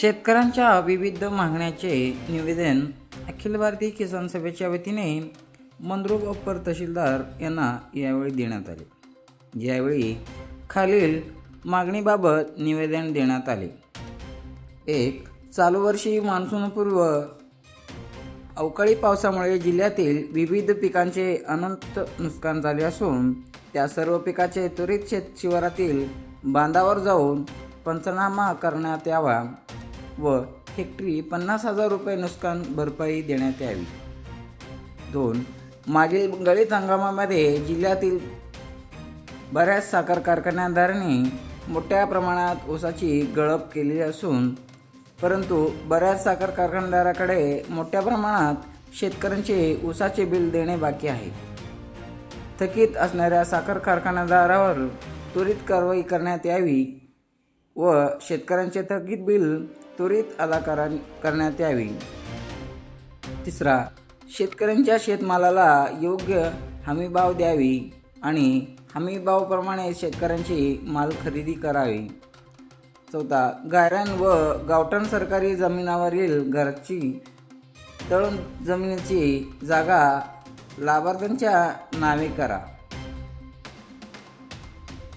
शेतकऱ्यांच्या विविध मागण्याचे निवेदन अखिल भारतीय किसान सभेच्या वतीने मंद्रुप अप्पर तहसीलदार यांना यावेळी देण्यात आले. यावेळी खालील मागणीबाबत निवेदन देण्यात आले. एक चालू वर्षी मान्सूनपूर्व अवकाळी पावसामुळे जिल्ह्यातील विविध पिकांचे अनंत नुकसान झाले असून त्या सर्व पिकाचे त्वरित शेत शिवारातील बांधावर जाऊन पंचनामा करण्यात यावा. व हेक्टरी पन्नास हजार रुपये नुकसान भरपाई देण्यात यावी. दोन मागील गळीत हंगामामध्ये जिल्ह्यातील बऱ्याच साखर कारखान्यादारांनी मोठ्या प्रमाणात ऊसाची गळप केली असून परंतु बऱ्याच साखर कारखानदाराकडे मोठ्या प्रमाणात शेतकऱ्यांचे ऊसाचे बिल देणे बाकी आहे. थकीत असणाऱ्या साखर कारखानदारावर त्वरित कारवाई करण्यात यावी व शेतकऱ्यांचे थकीत बिल त्वरित अदा करा करण्यात यावी. तिसरा शेतकऱ्यांच्या शेतमालाला योग्य हमीभाव द्यावी आणि हमीभावप्रमाणे शेतकऱ्यांची माल खरेदी करावी. चौथा गायरान व गावठाण सरकारी जमिनावरील घराची तळण जमिनीची जागा लाभार्थ्यांच्या नावे करा.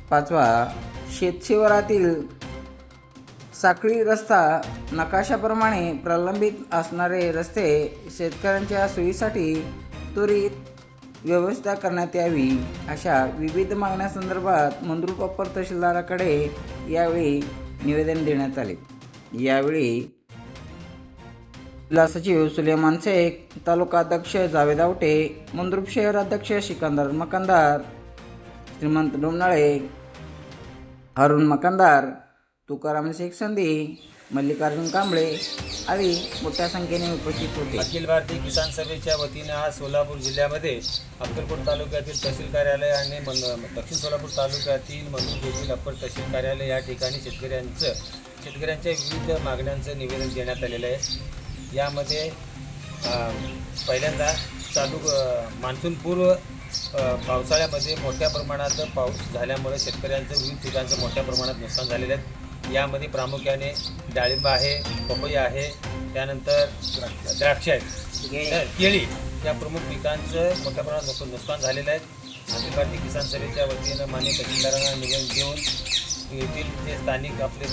पाचवा शेतशिवारातील साखळी रस्ता नकाशाप्रमाणे प्रलंबित असणारे रस्ते शेतकऱ्यांच्या सोयीसाठी त्वरित व्यवस्था करण्यात यावी अशा विविध मागण्यासंदर्भात मंद्रुप अप्पर तहसीलदाराकडे यावेळी निवेदन देण्यात आले. यावेळी जिल्हा सचिव सुलेमान शेख तालुका अध्यक्ष जावेद आवटे मंद्रुप शहर अध्यक्ष सिकंदर मकानदार श्रीमंत डोमनाळे अरुण मकानदार तुकाराम एक संधी मल्लिकार्जुन कांबळे आदी मोठ्या संख्येने उपस्थित होते. अखिल भारतीय किसान सभेच्या वतीने आज सोलापूर जिल्ह्यामध्ये अक्कलकोट तालुक्यातील तहसील कार्यालय आणि मन दक्षिण सोलापूर तालुक्यातील मंगरूळ येथील अप्पर तहसील कार्यालय या ठिकाणी शेतकऱ्यांचं शेतकऱ्यांच्या विविध मागण्यांचं निवेदन देण्यात आलेलं आहे. यामध्ये पहिल्यांदा चालू मान्सूनपूर्व पावसाळ्यामध्ये मोठ्या प्रमाणात पाऊस झाल्यामुळे शेतकऱ्यांचं विविध पिकांचं मोठ्या प्रमाणात नुकसान झालेलं आहे. यामध्ये प्रामुख्याने डाळिंब आहे पपई आहे त्यानंतर द्राक्ष आहेत. केळी. या प्रमुख पिकांचं मोठ्या प्रमाणात नुक- नुकसान झालेलं आहे. अखिल भारतीय किसान सभेच्या वतीनं मान्य तहसीलदारांना निवेदन देऊन येथील जे स्थानिक आपले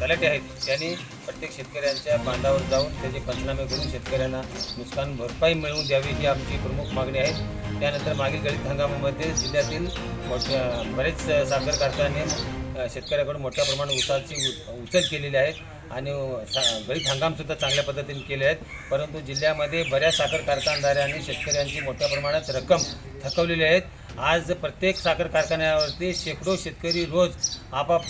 तलाटे आहेत त्यांनी प्रत्येक शेतकऱ्यांच्या बांधावर जाऊन त्याचे पंचनामे करून शेतकऱ्यांना नुकसान भरपाई मिळवून द्यावी ही आमची प्रमुख मागणी आहे. त्यानंतर मागील गळीत हंगामामध्ये जिल्ह्यातील मोठ्या बरेच साखर कारखाने शेतकऱ्याकडून मोठ्या प्रमाणात उसाची उ- उचल केलेली आहे आणि सा- गळीत हंगामसुद्धा चांगल्या पद्धतीने केले आहेत. परंतु जिल्ह्यामध्ये बऱ्याच साखर कारखानदारांनी शेतकऱ्यांची मोठ्या प्रमाणात रक्कम थकवलेली आहेत. आज प्रत्येक साखर कारखान्यावरती शेकडो शेतकरी रोज आपाप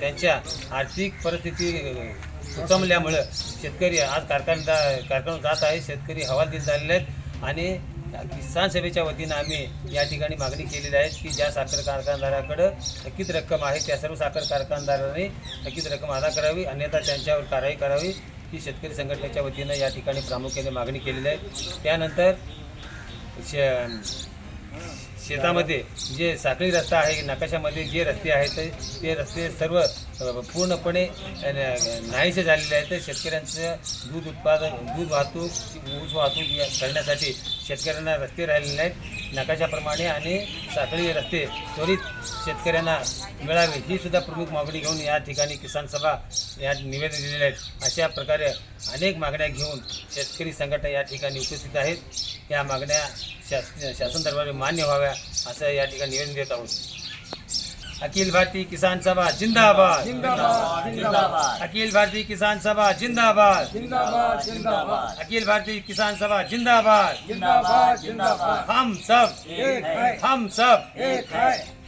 त्यांच्या आर्थिक परिस्थिती अ, सुचमल्यामुळं शेतकरी आज कारखानदार कारखान्यात जात आहे. शेतकरी हवालदिल झालेले आहेत आणि किसान सभेच्या वतीनं आम्ही या ठिकाणी मागणी केलेली आहे की ज्या साखर कारखानदाराकडं थकीत रक्कम आहे त्या सर्व साखर कारखानदारांनी थकीत रक्कम अदा करावी अन्यथा त्यांच्यावर कारवाई करावी ही शेतकरी संघटनेच्या वतीनं या ठिकाणी प्रामुख्याने मागणी केलेली आहे. त्यानंतर शे शेतामध्ये जे साखळी रस्ता आहे नकाशामध्ये जे रस्ते आहेत ते- रस्ते सर्व पूर्णपणे नाहीसे झालेले आहेत. तर शेतकऱ्यांचं दूध उत्पादन दूध वाहतूक ऊस वाहतूक करण्यासाठी शेतकऱ्यांना रस्ते राहिलेले आहेत. नकाशाप्रमाणे आणि साखळी रस्ते त्वरित शेतकऱ्यांना मिळावे ही सुद्धा प्रमुख मागणी घेऊन या ठिकाणी किसान सभा या निवेदन दिलेले आहेत. अशा प्रकारे अनेक मागण्या घेऊन शेतकरी संघटना या ठिकाणी उपस्थित आहेत. या मागण्या शास शासन दरबारी मान्य व्हाव्या असं या ठिकाणी निवेदन देत आहोत. अखिल भारतीय किसान सभा जिंदाबाद. अखिल भारतीय किसान सभा जिंदाबाद. जिंदाबाद जिंदाबाद. अखिल भारतीय किसान सभा जिंदाबाद. जिंदाबाद जिंदाबाद. हम सब हम सब. एक है।